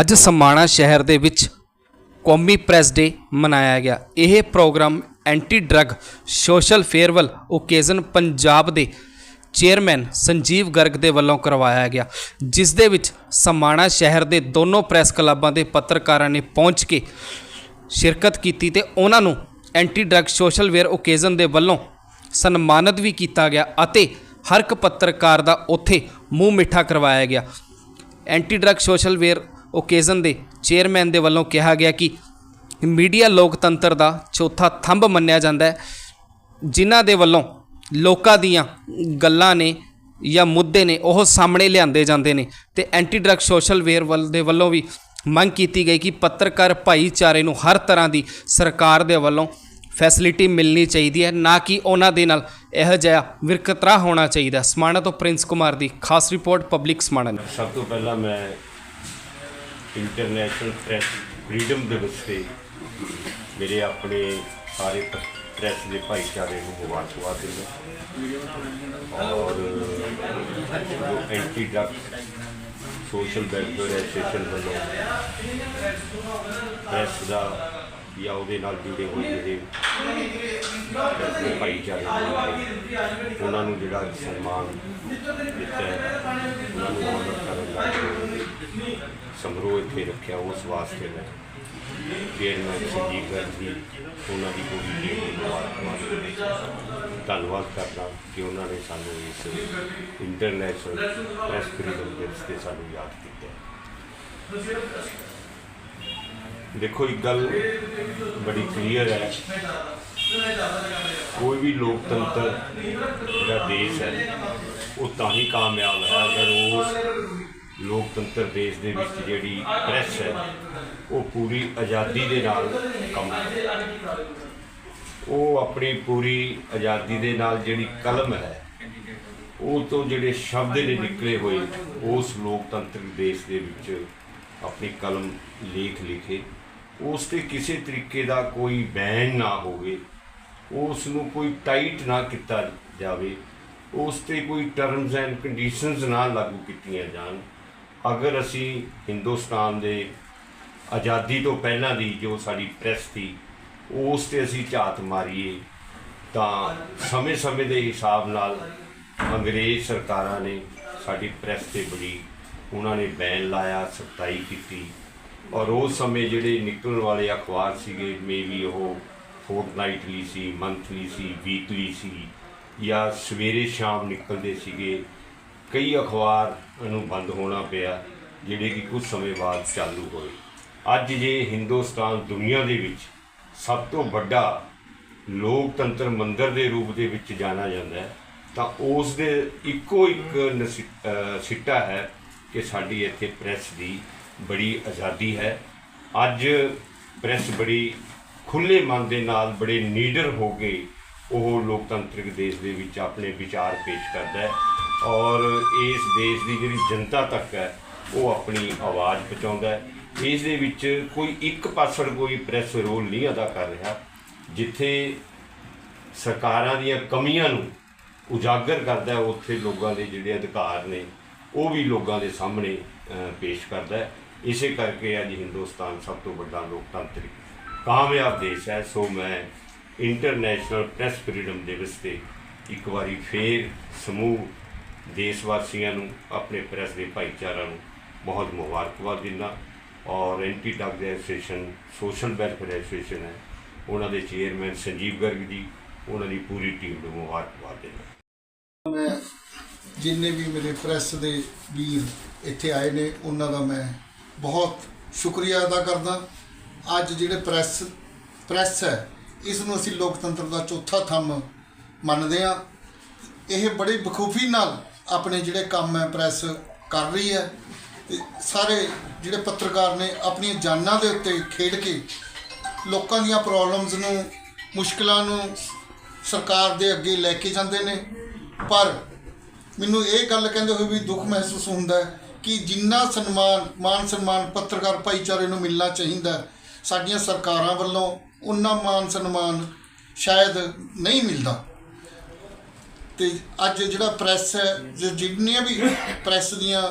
ਅੱਜ ਸਮਾਣਾ ਸ਼ਹਿਰ ਦੇ ਵਿੱਚ ਕੌਮੀ ਪ੍ਰੈਸ ਡੇ ਮਨਾਇਆ ਗਿਆ। ਇਹ programme anti drug social farewell occasion Punjab ਦੇ ਚੇਅਰਮੈਨ ਸੰਜੀਵ ਗਰਗ ਦੇ ਵੱਲੋਂ ਕਰਵਾਇਆ ਗਿਆ। ਜਿਸ ਦੇ ਵਿੱਚ ਸਮਾਣਾ ਸ਼ਹਿਰ ਦੇ ਦੋਨੋਂ ਪ੍ਰੈਸ ਕਲੱਬਾਂ ਦੇ ਪੱਤਰਕਾਰਾਂ ਨੇ ਪਹੁੰਚ ਕੇ ਸ਼ਿਰਕਤ ਕੀਤੀ ਤੇ ਉਹਨਾਂ ਨੂੰ anti drug social wear occasion ਦੇ ਵੱਲੋਂ ਸਨਮਾਨਿਤ ਵੀ ਕੀਤਾ ਗਿਆ ਅਤੇ ਹਰ ਇੱਕ ਪੱਤਰਕਾਰ ਦਾ ਉੱਥੇ ਮੂੰਹ ਮਿੱਠਾ ਕਰਵਾਇਆ ਗਿਆ। Anti drug social wear occasion ਦੇ ਚੇਅਰਮੈਨ ਦੇ ਵੱਲੋਂ ਕਿਹਾ ਗਿਆ ਕਿ ਮੀਡੀਆ ਲੋਕਤੰਤਰ ਦਾ ਚੌਥਾ ਥੰਬ ਮੰਨਿਆ ਜਾਂਦਾ ਹੈ, ਜਿਨ੍ਹਾਂ ਦੇ ਵੱਲੋਂ ਲੋਕਾਂ ਦੀਆਂ ਗੱਲਾਂ ਨੇ ਜਾਂ ਮੁੱਦੇ ਨੇ ਉਹ ਸਾਹਮਣੇ ਲਿਆਂਦੇ ਜਾਂਦੇ ਨੇ ਤੇ ਐਂਟੀ ਡਰੱਗ ਸੋਸ਼ਲ ਵੇਅਰ ਵੱਲ ਦੇ ਵੱਲੋਂ ਵੀ ਮੰਗ ਕੀਤੀ ਗਈ ਕਿ ਪੱਤਰਕਾਰ ਭਾਈਚਾਰੇ ਨੂੰ ਹਰ ਤਰ੍ਹਾਂ ਦੀ ਸਰਕਾਰ ਦੇ ਵੱਲੋਂ ਫੈਸਿਲਿਟੀ ਮਿਲਣੀ ਚਾਹੀਦੀ ਹੈ, ਨਾ ਕਿ ਉਹਨਾਂ ਦੇ ਨਾਲ ਇਹੋ ਜਿਹਾ ਵਿਰਕਤਰਾ ਹੋਣਾ ਚਾਹੀਦਾ ਸਮਾਣਾ ਤੋਂ ਪ੍ਰਿੰਸ ਕੁਮਾਰ ਦੀ ਖਾਸ ਰਿਪੋਰਟ ਪਬਲਿਕ ਸਮਾਣਾ ਸਭ ਤੋਂ ਪਹਿਲਾਂ ਮੈਂ ਇੰਟਰਨੈਸ਼ਨਲ ਪ੍ਰੈਸ ਫਰੀडम ਦਿਵਸ ਤੇ ਮੇਰੇ ਆਪਣੇ ਸਾਰੇ ਪ- ਪ੍ਰੈਸ ਦੇ ਭਾਈਚਾਰੇ ਨੂੰ ਮੁਬਾਰਕਬਾਦ ਦਿੰਦਾ ਔਰ anti drug social welfare association ਵੱਲੋਂ ਪ੍ਰੈਸ ਦਾ ਜਾਂ ਉਹਦੇ ਨਾਲ ਜੁੜੇ ਹੋਏ ਜਿਹੜੇ ਭਾਈਚਾਰੇ ਨੇ, ਉਹਨਾਂ ਨੂੰ ਜਿਹੜਾ ਸਨਮਾਨ ਦਿੱਤਾ ਹੈ। ਉਹਨਾਂ ਨੂੰ ਆਨਰ ਕਰਨ ਲਈ ਸਮਾਰੋਹ ਇੱਥੇ ਰੱਖਿਆ ਉਸ ਵਾਸਤੇ ਮੈਂ ਚੇਅਰਮੈਨ ਸੰਜੀਵ ਗਾਂਧੀ ਉਹਨਾਂ ਦੀ ਪੂਰੀ ਟੀਮ ਨੂੰ ਮੁਬਾਰਕਬਾਦ ਧੰਨਵਾਦ ਕਰਦਾ ਕਿ ਉਹਨਾਂ ਨੇ ਸਾਨੂੰ ਇਸ ਇੰਟਰਨੈਸ਼ਨਲ ਪ੍ਰੈਸ ਫਰੀडम ਦਿਵਸ ਤੇ ਸਾਨੂੰ ਯਾਦ ਕੀਤਾ ਦੇਖੋ ਇੱਕ ਗੱਲ ਬੜੀ ਕਲੀਅਰ ਹੈ। ਕੋਈ ਵੀ ਲੋਕਤੰਤਰ ਜਿਹੜਾ ਦੇਸ਼ ਹੈ, ਉਹ ਤਾਂ ਹੀ ਕਾਮਯਾਬ ਹੈ। ਅਗਰ ਉਸ ਲੋਕਤੰਤਰ ਦੇਸ਼ ਦੇ ਵਿੱਚ ਜਿਹੜੀ ਪ੍ਰੈਸ ਹੈ, ਉਹ ਪੂਰੀ ਆਜ਼ਾਦੀ ਦੇ ਨਾਲ ਕੰਮ ਕਰੇ ਉਹ ਆਪਣੀ ਪੂਰੀ ਆਜ਼ਾਦੀ ਦੇ ਨਾਲ ਜਿਹੜੀ ਕਲਮ ਹੈ, ਉਹ ਤੋਂ ਜਿਹੜੇ ਸ਼ਬਦ ਨੇ ਨਿਕਲੇ ਹੋਏ, ਉਸ ਲੋਕਤੰਤਰ ਦੇਸ਼ ਦੇ ਵਿੱਚ ਆਪਣੀ ਕਲਮ ਲੇਖ ਲਿਖੇ ਉਸ ਤੇ ਕਿਸੇ ਤਰੀਕੇ ਦਾ ਕੋਈ ਬੈਨ ਨਾ ਹੋਵੇ, ਉਸ ਨੂੰ ਕੋਈ ਟਾਈਟ ਨਾ ਕੀਤਾ ਜਾਵੇ, ਉਸ ਤੇ ਕੋਈ ਟਰਮਸ ਐਂਡ ਕੰਡੀਸ਼ਨਸ ਨਾ ਲਾਗੂ ਕੀਤੀਆਂ ਜਾਣ। ਅਗਰ ਅਸੀਂ ਹਿੰਦੁਸਤਾਨ ਦੇ ਆਜ਼ਾਦੀ ਤੋਂ ਪਹਿਲਾਂ ਦੀ ਜੋ ਸਾਡੀ ਪ੍ਰੈਸ ਸੀ, ਉਸ ਤੇ ਅਸੀਂ ਝਾਤ ਮਾਰੀਏ, ਤਾਂ ਸਮੇਂ-ਸਮੇਂ ਦੇ ਹਿਸਾਬ ਨਾਲ ਅੰਗਰੇਜ਼ ਸਰਕਾਰਾਂ ਨੇ ਸਾਡੀ ਪ੍ਰੈਸ ਤੇ ਬੜੀ, ਉਹਨਾਂ ਨੇ ਬੈਨ ਲਾਇਆ, ਸਖਤਾਈ ਕੀਤੀ। ਔਰ ਉਸ ਸਮੇਂ ਜਿਹੜੇ ਨਿਕਲਣ ਵਾਲੇ ਅਖਬਾਰ ਸੀਗੇ ਮੇਬੀ ਉਹ ਫੋਰਟਨਾਈਟਲੀ ਸੀ ਮੰਥਲੀ ਸੀ ਵੀਕਲੀ ਸੀ, ਜਾਂ ਸਵੇਰੇ ਸ਼ਾਮ ਨਿਕਲਦੇ ਸੀਗੇ, ਕਈ ਅਖਬਾਰ ਨੂੰ ਬੰਦ ਹੋਣਾ ਪਿਆ, ਜਿਹੜੇ ਕਿ ਕੁਝ ਸਮੇਂ ਬਾਅਦ ਚਾਲੂ ਹੋਏ। ਅੱਜ ਜੇ ਹਿੰਦੁਸਤਾਨ ਦੁਨੀਆ ਦੇ ਵਿੱਚ ਸਭ ਤੋਂ ਵੱਡਾ ਲੋਕਤੰਤਰ ਮੰਦਰ ਦੇ ਰੂਪ ਦੇ ਵਿੱਚ ਜਾਣਾ ਜਾਂਦਾ ਹੈ, ਤਾਂ ਉਸ ਦੇ ਇੱਕੋ ਇੱਕ ਨਸੀ- ਸਿੱਟਾ ਹੈ ਕਿ ਸਾਡੀ ਇੱਥੇ ਪ੍ਰੈਸ ਦੀ ਬੜੀ ਆਜ਼ਾਦੀ ਹੈ। ਅੱਜ ਪ੍ਰੈਸ ਬੜੀ ਖੁੱਲੇ ਮਨ ਦੇ ਨਾਲ, ਬੜੇ ਨੀਡਰ ਹੋ ਕੇ ਉਹ ਲੋਕਤੰਤਰਿਕ ਦੇਸ਼ ਦੇ ਵਿੱਚ ਆਪਣੇ ਵਿਚਾਰ ਪੇਸ਼ ਕਰਦਾ ਹੈ ਔਰ ਇਸ ਦੇਸ਼ ਦੀ ਜਿਹੜੀ ਜਨਤਾ ਤੱਕ ਹੈ, ਉਹ ਆਪਣੀ ਆਵਾਜ਼ ਪਹੁੰਚਾਉਂਦਾ ਹੈ। ਇਸ ਦੇ ਵਿੱਚ ਕੋਈ ਇੱਕ ਪਾਸੜ ਕੋਈ ਪ੍ਰੈਸ ਰੋਲ ਨਹੀਂ ਅਦਾ ਕਰ ਰਿਹਾ, ਜਿੱਥੇ ਸਰਕਾਰਾਂ ਦੀਆਂ ਕਮੀਆਂ ਨੂੰ ਉਜਾਗਰ ਕਰਦਾ ਹੈ, ਉੱਥੇ ਲੋਕਾਂ ਦੇ ਜਿਹੜੇ ਅਧਿਕਾਰ ਨੇ, ਉਹ ਵੀ ਲੋਕਾਂ ਦੇ ਸਾਹਮਣੇ ਪੇਸ਼ ਕਰਦਾ ਹੈ। ਇਸੇ ਕਰਕੇ ਅੱਜ ਹਿੰਦੁਸਤਾਨ ਸਭ ਤੋਂ ਵੱਡਾ ਲੋਕਤੰਤਰਿਕ ਕਾਮਯਾਬ ਦੇਸ਼ ਹੈ, ਸੋ ਮੈਂ ਇੰਟਰਨੈਸ਼ਨਲ ਪ੍ਰੈਸ ਫਰੀडम ਦਿਵਸ ਤੇ ਇੱਕ ਵਾਰੀ ਫੇਰ ਸਮੂਹ ਦੇਸ਼ ਵਾਸੀਆਂ ਨੂੰ, ਆਪਣੇ ਪ੍ਰੈਸ ਦੇ ਭਾਈਚਾਰਾ ਨੂੰ ਬਹੁਤ ਮੁਬਾਰਕਬਾਦ ਦਿੰਦਾ ਔਰ anti drug association social welfare association ਹੈ। ਉਹਨਾਂ ਦੇ ਚੇਅਰਮੈਨ ਸੰਜੀਵ ਗਰਗ ਜੀ, ਉਹਨਾਂ ਦੀ ਪੂਰੀ ਟੀਮ ਨੂੰ ਮੁਬਾਰਕਬਾਦ ਦਿੰਦਾ। ਮੈਂ ਜਿੰਨੇ ਵੀ ਮੇਰੇ ਪ੍ਰੈਸ ਦੇ ਵੀਰ ਇੱਥੇ ਆਏ ਨੇ, ਉਹਨਾਂ ਦਾ ਮੈਂ ਬਹੁਤ ਸ਼ੁਕਰੀਆ ਅਦਾ ਕਰਦਾ। ਅੱਜ ਜਿਹੜੇ ਪ੍ਰੈਸ ਪ੍ਰੈਸ ਹੈ ਇਸ ਨੂੰ ਅਸੀਂ ਲੋਕਤੰਤਰ ਦਾ ਚੌਥਾ ਥੰਮ ਮੰਨਦੇ ਆ ਇਹ ਬੜੀ ਬਖੂਫੀ ਨਾਲ ਆਪਣੇ ਜਿਹੜੇ ਕੰਮ ਹੈ, ਪ੍ਰੈਸ ਕਰ ਰਹੀ ਹੈ। ਤੇ ਸਾਰੇ ਜਿਹੜੇ ਪੱਤਰਕਾਰ ਨੇ ਆਪਣੀਆਂ ਜਾਨਾਂ ਦੇ ਉੱਤੇ ਖੇਡ ਕੇ ਲੋਕਾਂ ਦੀਆਂ ਪ੍ਰੋਬਲਮਸ ਨੂੰ, ਮੁਸ਼ਕਲਾਂ ਨੂੰ ਸਰਕਾਰ ਦੇ ਅੱਗੇ ਲੈ ਕੇ ਜਾਂਦੇ ਨੇ। ਪਰ ਮੈਨੂੰ ਇਹ ਗੱਲ ਕਹਿੰਦੇ ਹੋਏ ਵੀ ਦੁੱਖ ਮਹਿਸੂਸ ਹੁੰਦਾ ਹੈ ਕਿ ਜਿੰਨਾ ਸਨਮਾਨ, ਮਾਨ ਸਨਮਾਨ ਪੱਤਰਕਾਰ ਭਾਈਚਾਰੇ ਨੂੰ ਮਿਲਣਾ ਚਾਹੀਦਾ ਸਾਡੀਆਂ ਸਰਕਾਰਾਂ ਵੱਲੋਂ ਉਨਾ ਮਾਨ ਸਨਮਾਨ ਸ਼ਾਇਦ ਨਹੀਂ ਮਿਲਦਾ। ਤੇ ਅੱਜ ਜਿਹੜਾ ਪ੍ਰੈਸ ਹੈ ਜਿੰਨੀਆਂ ਵੀ ਪ੍ਰੈਸ ਦੀਆਂ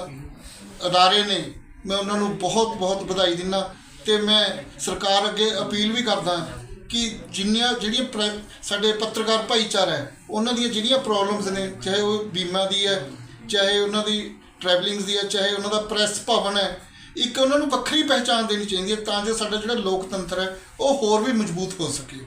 ਅਦਾਰੇ ਨੇ, ਮੈਂ ਉਹਨਾਂ ਨੂੰ ਬਹੁਤ ਬਹੁਤ ਵਧਾਈ ਦਿੰਦਾ ਤੇ ਮੈਂ ਸਰਕਾਰ ਅੱਗੇ ਅਪੀਲ ਵੀ ਕਰਦਾ ਕਿ ਜਿੰਨੀਆਂ, ਜਿਹੜੀਆਂ ਪ੍ਰ- ਸਾਡੇ ਪੱਤਰਕਾਰ ਭਾਈਚਾਰਾ ਹੈ, ਉਹਨਾਂ ਦੀਆਂ ਜਿਹੜੀਆਂ ਪ੍ਰੋਬਲਮਸ ਨੇ, ਚਾਹੇ ਉਹ ਬੀਮਾ ਦੀ ਹੈ, ਚਾਹੇ ਉਹਨਾਂ ਦੀ ਟਰੈਵਲਿੰਗਸ ਦੀ ਹੈ, ਚਾਹੇ ਉਹਨਾਂ ਦਾ ਪ੍ਰੈਸ ਭਵਨ ਹੈ, ਇੱਕ ਉਹਨਾਂ ਨੂੰ ਵੱਖਰੀ ਪਹਿਚਾਣ ਦੇਣੀ ਚਾਹੀਦੀ ਹੈ ਤਾਂ ਜੋ ਸਾਡਾ ਜਿਹੜਾ ਲੋਕਤੰਤਰ ਹੈ, ਉਹ ਹੋਰ ਵੀ ਮਜ਼ਬੂਤ ਹੋ ਸਕੇ।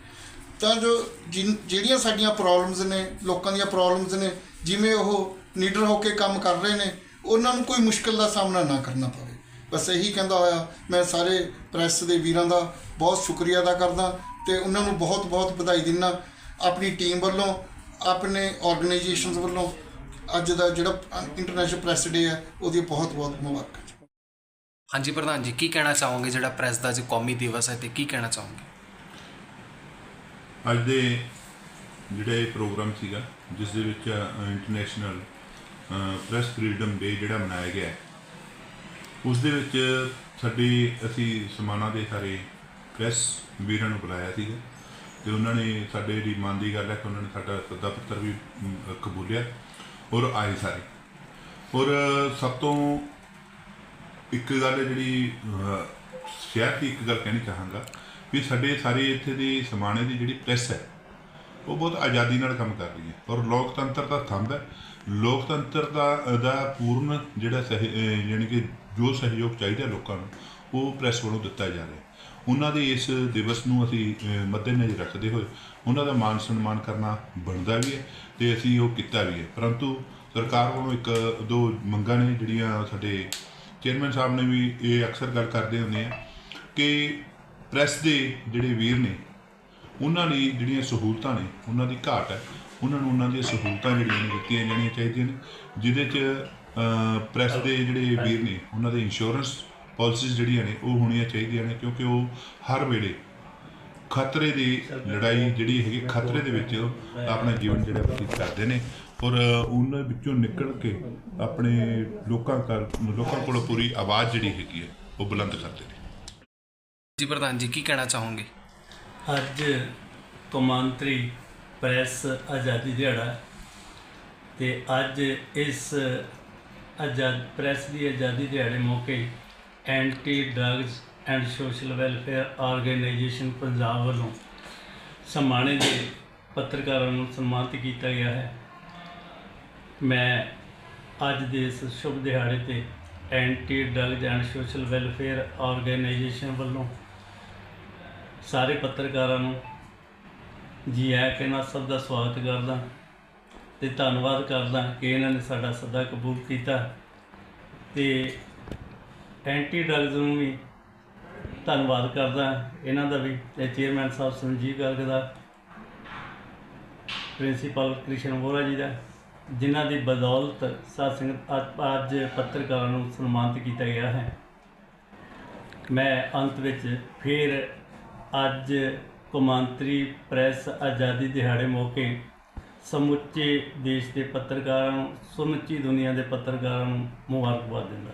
ਤਾਂ ਜੋ ਜਿਨ- ਜਿਹੜੀਆਂ ਸਾਡੀਆਂ ਪ੍ਰੋਬਲਮਸ ਨੇ, ਲੋਕਾਂ ਦੀਆਂ ਪ੍ਰੋਬਲਮਸ ਨੇ, ਜਿਵੇਂ ਉਹ ਨੀਡਰ ਹੋ ਕੇ ਕੰਮ ਕਰ ਰਹੇ ਨੇ, ਉਹਨਾਂ ਨੂੰ ਕੋਈ ਮੁਸ਼ਕਲ ਦਾ ਸਾਹਮਣਾ ਨਾ ਕਰਨਾ ਪਵੇ। ਬਸ ਇਹੀ ਕਹਿੰਦਾ ਹੋਇਆ, ਮੈਂ ਸਾਰੇ ਪ੍ਰੈਸ ਦੇ ਵੀਰਾਂ ਦਾ ਬਹੁਤ ਸ਼ੁਕਰੀਆ ਅਦਾ ਕਰਦਾ ਤੇ ਉਹਨਾਂ ਨੂੰ ਬਹੁਤ ਬਹੁਤ ਵਧਾਈ ਦਿੰਦਾ। ਆਪਣੀ ਟੀਮ ਵੱਲੋਂ, ਆਪਣੇ ਆਰਗੇਨਾਈਜੇਸ਼ਨਸ ਵੱਲੋਂ ਅੱਜ ਦਾ ਜਿਹੜਾ ਇੰਟਰਨੈਸ਼ਨਲ ਪ੍ਰੈਸ ਡੇ ਹੈ ਉਹਦੀ ਬਹੁਤ ਬਹੁਤ ਮੁਬਾਰਕਾਂ ਹਾਂਜੀ ਪ੍ਰਧਾਨ ਜੀ ਕੀ ਕਹਿਣਾ ਚਾਹੋਗੇ ਜਿਹੜਾ ਪ੍ਰੈਸ ਦਾ ਅੱਜ ਕੌਮੀ ਦਿਵਸ ਹੈ ਤੇ ਕੀ ਕਹਿਣਾ ਚਾਹੋਗੇ? ਅੱਜ ਦੇ ਜਿਹੜਾ ਇਹ ਪ੍ਰੋਗਰਾਮ ਸੀਗਾ ਜਿਸ ਦੇ ਵਿੱਚ ਇੰਟਰਨੈਸ਼ਨਲ ਪ੍ਰੈਸ ਫਰੀडम ਡੇ ਜਿਹੜਾ ਮਨਾਇਆ ਗਿਆ ਉਸ ਦੇ ਵਿੱਚ ਸਾਡੇ ਅਸੀਂ ਸਮਾਨਾ ਦੇ ਸਾਰੇ ਪ੍ਰੈਸ ਵੀਰਾਂ ਨੂੰ ਬੁਲਾਇਆ ਸੀਗਾ ਤੇ ਉਹਨਾਂ ਨੇ ਸਾਡੇ ਦੀ ਮਨ ਦੀ ਗੱਲ ਹੈ ਕਿ ਉਹਨਾਂ ਨੇ ਸਾਡਾ ਸੱਦਾ ਪੱਤਰ ਵੀ ਕਬੂਲਿਆ। ਔਰ ਆਏ ਸਾਰੇ। ਔਰ ਸਭ ਤੋਂ ਇੱਕ ਗੱਲ ਹੈ ਜਿਹੜੀ ਸ਼ਹਿਰ ਦੀ ਇੱਕ ਗੱਲ ਕਹਿਣੀ ਚਾਹਾਂਗਾ ਵੀ ਸਾਡੇ ਸਾਰੇ ਇੱਥੇ ਦੀ ਸਮਾਣੇ ਦੀ ਜਿਹੜੀ ਪ੍ਰੈਸ ਹੈ ਉਹ ਬਹੁਤ ਆਜ਼ਾਦੀ ਨਾਲ ਕੰਮ ਕਰ ਰਹੀ ਹੈ। ਔਰ ਲੋਕਤੰਤਰ ਦਾ ਥੰਬ ਹੈ। ਲੋਕਤੰਤਰ ਦਾ ਦਾ ਪੂਰਨ ਜਿਹੜਾ ਸਹਿ ਅਹ, ਯਾਨੀ ਕਿ ਜੋ ਸਹਿਯੋਗ ਚਾਹੀਦਾ ਲੋਕਾਂ ਨੂੰ ਉਹ ਪ੍ਰੈਸ ਵੱਲੋਂ ਦਿੱਤਾ ਜਾ ਰਿਹਾ ਉਹਨਾਂ ਦੇ ਇਸ ਦਿਵਸ ਨੂੰ ਅਸੀਂ ਮੱਦੇਨਜ਼ਰ ਰੱਖਦੇ ਹੋਏ ਉਹਨਾਂ ਦਾ ਮਾਨ ਸਨਮਾਨ ਕਰਨਾ ਬਣਦਾ ਵੀ ਹੈ ਤੇ ਅਸੀਂ ਉਹ ਕੀਤਾ ਵੀ ਹੈ। ਪਰੰਤੂ ਸਰਕਾਰ ਵੱਲੋਂ ਇੱਕ ਦੋ ਮੰਗਾਂ ਨੇ ਜਿਹੜੀਆਂ ਸਾਡੇ ਚੇਅਰਮੈਨ ਸਾਹਿਬ ਨੇ ਵੀ ਇਹ ਅਕਸਰ ਗੱਲ ਕਰਦੇ ਹੁੰਦੇ ਆ ਕਿ ਪ੍ਰੈਸ ਦੇ ਜਿਹੜੇ ਵੀਰ ਨੇ ਉਹਨਾਂ ਲਈ ਜਿਹੜੀਆਂ ਸਹੂਲਤਾਂ ਨੇ ਉਹਨਾਂ ਦੀ ਘਾਟ ਹੈ। ਉਹਨਾਂ ਨੂੰ ਉਹਨਾਂ ਦੀਆਂ ਸਹੂਲਤਾਂ ਜਿਹੜੀਆਂ ਨੇ ਦਿੱਤੀਆਂ ਜਾਣੀਆਂ ਚਾਹੀਦੀਆਂ ਨੇ ਜਿਹਦੇ 'ਚ ਅਹ, ਪ੍ਰੈਸ ਦੇ ਜਿਹੜੇ ਵੀਰ ਨੇ ਉਹਨਾਂ ਦੇ ਇੰਸ਼ੋਰੈਂਸ ਪਾਲਿਸੀਜ਼ ਜਿਹੜੀਆਂ ਨੇ ਉਹ ਹੋਣੀਆਂ ਚਾਹੀਦੀਆਂ ਨੇ ਕਿਉਂਕਿ ਉਹ ਹਰ ਵੇਲੇ ਖਤਰੇ ਦੀ ਲੜਾਈ ਜਿਹੜੀ ਹੈਗੀ ਖਤਰੇ ਦੇ ਵਿੱਚ ਆਪਣਾ ਜੀਵਨ ਜਿਹੜਾ ਬਤੀਤ ਕਰਦੇ ਨੇ। ਔਰ ਉਹਨਾਂ ਵਿੱਚੋਂ ਨਿਕਲ ਕੇ ਆਪਣੇ ਲੋਕਾਂ ਕਰ ਲੋਕਾਂ ਕੋਲ ਪੂਰੀ ਆਵਾਜ਼ ਜਿਹੜੀ ਹੈਗੀ ਹੈ ਉਹ ਬੁਲੰਦ ਕਰਦੇ ਨੇ। ਜੀ ਪ੍ਰਧਾਨ ਜੀ ਕੀ ਕਹਿਣਾ ਚਾਹੋਗੇ? ਅੱਜ ਕੌਮਾਂਤਰੀ ਪ੍ਰੈਸ ਆਜ਼ਾਦੀ ਦਿਹਾੜਾ ਤੇ ਅੱਜ ਇਸ ਆਜ਼ਾਦ ਪ੍ਰੈਸ ਦੀ ਆਜ਼ਾਦੀ ਦਿਹਾੜੇ ਮੌਕੇ anti drugs and social welfare organisation Punjab ਵੱਲੋਂ ਸਮਾਣੇ ਦੇ ਪੱਤਰਕਾਰਾਂ ਨੂੰ ਸਨਮਾਨਿਤ ਕੀਤਾ ਗਿਆ ਹੈ। ਮੈਂ ਅੱਜ ਦੇ ਇਸ ਸ਼ੁਭ ਦਿਹਾੜੇ ਤੇ anti drugs and social welfare organisation ਵੱਲੋਂ ਸਾਰੇ ਪੱਤਰਕਾਰਾਂ ਨੂੰ ਜੀ ਆਇਆਂ ਕਹਿਣਾ ਸਭ ਦਾ ਸਵਾਗਤ ਕਰਦਾ ਤੇ ਧੰਨਵਾਦ ਕਰਦਾ ਕਿ ਇਹਨਾਂ ਨੇ ਸਾਡਾ ਸੱਦਾ ਕਬੂਲ ਕੀਤਾ ਤੇ ਐਂਟੀ ਡਰੱਗਜ਼ ਨੂੰ ਵੀ ਧੰਨਵਾਦ ਕਰਦਾ ਇਹਨਾਂ ਦਾ ਵੀ ਤੇ ਚੇਅਰਮੈਨ ਸਾਹਿਬ ਸੰਜੀਵ ਗਰਗ ਦਾ ਪ੍ਰਿੰਸੀਪਲ ਕ੍ਰਿਸ਼ਨ ਵੋਰਾ ਜੀ ਦਾ, ਜਿਨ੍ਹਾਂ ਦੀ ਬਦੌਲਤ ਸਾਧ ਸੰਗਤ ਅੱਜ- ਅੱਜ ਪੱਤਰਕਾਰਾਂ ਨੂੰ ਸਨਮਾਨਿਤ ਕੀਤਾ ਗਿਆ ਹੈ। ਮੈਂ ਅੰਤ ਵਿੱਚ ਫਿਰ ਅੱਜ ਕੌਮਾਂਤਰੀ ਪ੍ਰੈਸ ਆਜ਼ਾਦੀ ਦਿਹਾੜੇ ਮੌਕੇ ਸਮੁੱਚੇ ਦੇਸ਼ ਦੇ ਪੱਤਰਕਾਰਾਂ ਨੂੰ, ਸਮੁੱਚੀ ਦੁਨੀਆ ਦੇ ਪੱਤਰਕਾਰਾਂ ਨੂੰ ਮੁਬਾਰਕਬਾਦ ਦਿੰਦਾ